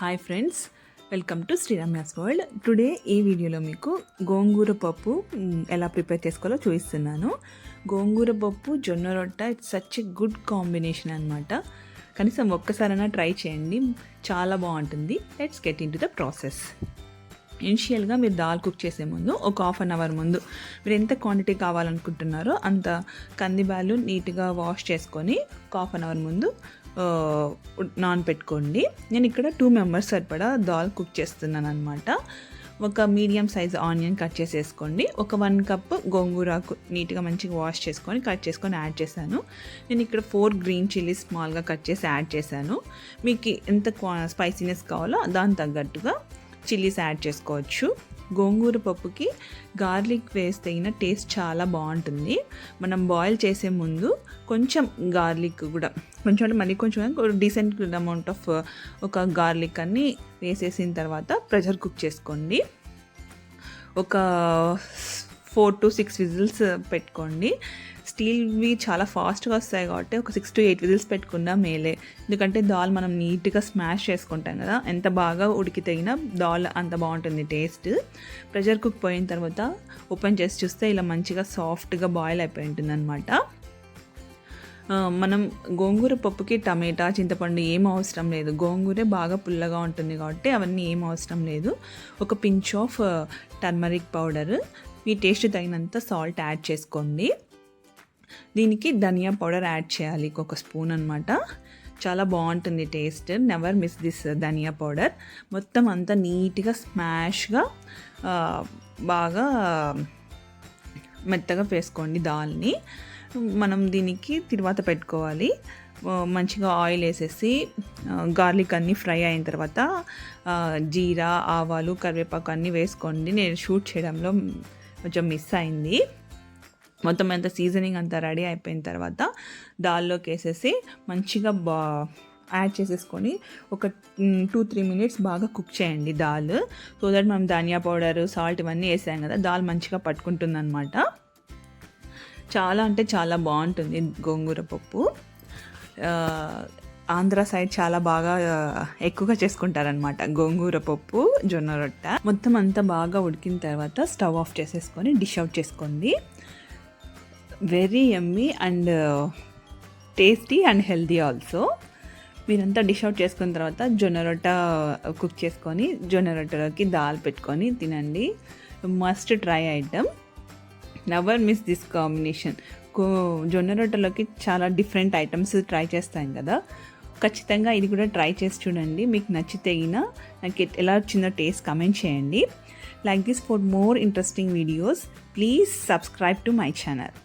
Hi friends welcome to Sriramya's world today ఈ వీడియోలో మీకు గోంగూర పప్పు ఎలా ప్రిపేర్ చేసుకోవాలో చూపిస్తున్నాను. గోంగూర పప్పు జొన్న రొట్ట it's such a good combination అనమాట కనీసం ఒక్కసారైనా ట్రై చేయండి. చాలా బాగుంటుంది. Let's get into the process ఇనిషియల్గా మీరు దాల్ కుక్ చేసే ముందు ఒక హాఫ్ అన్ అవర్ ముందు మీరు ఎంత క్వాంటిటీ కావాలనుకుంటున్నారో అంత కందిబ్యాలు నీట్గా వాష్ చేసుకొని ఒక హాఫ్ అన్ అవర్ ముందు నాన్ నానపెట్టుకోండి. నేను ఇక్కడ టూ మెంబర్స్ సరిపడా దాల్ కుక్ చేస్తున్నాను అనమాట ఒక మీడియం సైజ్ ఆనియన్ కట్ చేసేసుకోండి. ఒక వన్ కప్ గోంగూరాకు నీట్గా మంచిగా వాష్ చేసుకొని కట్ చేసుకొని యాడ్ చేశాను. నేను ఇక్కడ ఫోర్ గ్రీన్ చిల్లీ స్మాల్గా కట్ చేసి యాడ్ చేశాను. మీకు ఎంత స్పైసీనెస్ కావాలో దాని తగ్గట్టుగా చిల్లీస్ యాడ్ చేసుకోవచ్చు. గోంగూర పప్పుకి గార్లిక్ వేస్తే అయిన టేస్ట్ చాలా బాగుంటుంది. మనం బాయిల్ చేసే ముందు కొంచెం గార్లిక్ కూడా కొంచెం అంటే మళ్ళీ కొంచెం డీసెంట్ అమౌంట్ ఆఫ్ ఒక గార్లిక్ అన్ని వేసేసిన తర్వాత ప్రెషర్ కుక్ చేసుకోండి. ఒక ఫోర్ టు సిక్స్ విజిల్స్ పెట్టుకోండి. స్టీల్వి చాలా ఫాస్ట్గా వస్తాయి కాబట్టి ఒక సిక్స్ టు ఎయిట్ విజిల్స్ పెట్టుకున్నా మేలే. ఎందుకంటే దాల్ మనం నీట్గా స్మాష్ చేసుకుంటాం కదా ఎంత బాగా ఉడికి తగిన దాల్ అంత బాగుంటుంది టేస్ట్. ప్రెషర్ కుక్ పోయిన తర్వాత ఓపెన్ చేసి చూస్తే ఇలా మంచిగా సాఫ్ట్గా బాయిల్ అయిపోయి ఉంటుంది అనమాట మనం గోంగూర పప్పుకి టమాటా చింతపండు ఏం అవసరం లేదు. గోంగూరే బాగా పుల్లగా ఉంటుంది కాబట్టి అవన్నీ ఏం అవసరం లేదు. ఒక పించ్ ఆఫ్ టర్మరిక్ పౌడర్ మీ టేస్ట్ తగినంత సాల్ట్ యాడ్ చేసుకోండి. దీనికి ధనియా పౌడర్ యాడ్ చేయాలి ఒక స్పూన్ అనమాట చాలా బాగుంటుంది taste. Never miss this dhania powder. మొత్తం అంతా నీట్గా స్మాష్గా బాగా మెత్తగా వేసుకోండి దాల్ని. మనం దీనికి తిరువాత పెట్టుకోవాలి. మంచిగా ఆయిల్ వేసేసి గార్లిక్ అన్నీ ఫ్రై అయిన తర్వాత జీరా ఆవాలు కరివేపాకు అన్నీ వేసుకోండి. నేను షూట్ చేయడంలో కొంచెం మిస్ అయింది. మొత్తం అంత సీజనింగ్ అంతా రెడీ అయిపోయిన తర్వాత దాల్లోకి వేసేసి మంచిగా బా యాడ్ చేసేసుకొని ఒక టూ త్రీ మినిట్స్ బాగా కుక్ చేయండి దాల్. సో దట్ మనం ధనియా పౌడర్ సాల్ట్ ఇవన్నీ వేసాం కదా దాల్ మంచిగా పట్టుకుంటుంది అనమాట చాలా అంటే చాలా బాగుంటుంది గోంగూర పప్పు. ఆంధ్ర సైడ్ చాలా బాగా ఎక్కువగా చేసుకుంటారనమాట గోంగూర పప్పు జొన్న రొట్ట. మొత్తం అంతా బాగా ఉడికిన తర్వాత స్టవ్ ఆఫ్ చేసేసుకొని డిష్ అవుట్ చేసుకోండి. Very yummy and tasty and healthy also మీరంతా డిష్ అవుట్ చేసుకున్న తర్వాత జొన్న రొట్ట uh, కుక్ చేసుకొని జొన్న రొట్టెలోకి దాల్ పెట్టుకొని తినండి. Must try item never miss this combination కో జొన్న రొట్టెలోకి చాలా డిఫరెంట్ ఐటమ్స్ ట్రై చేస్తాం కదా. ఖచ్చితంగా ఇది కూడా ట్రై చేసి చూడండి. మీకు నచ్చితే అయినా నాకు ఎలా వచ్చిందో టేస్ట్ కమెంట్ చేయండి. Like this for more interesting videos please subscribe to my channel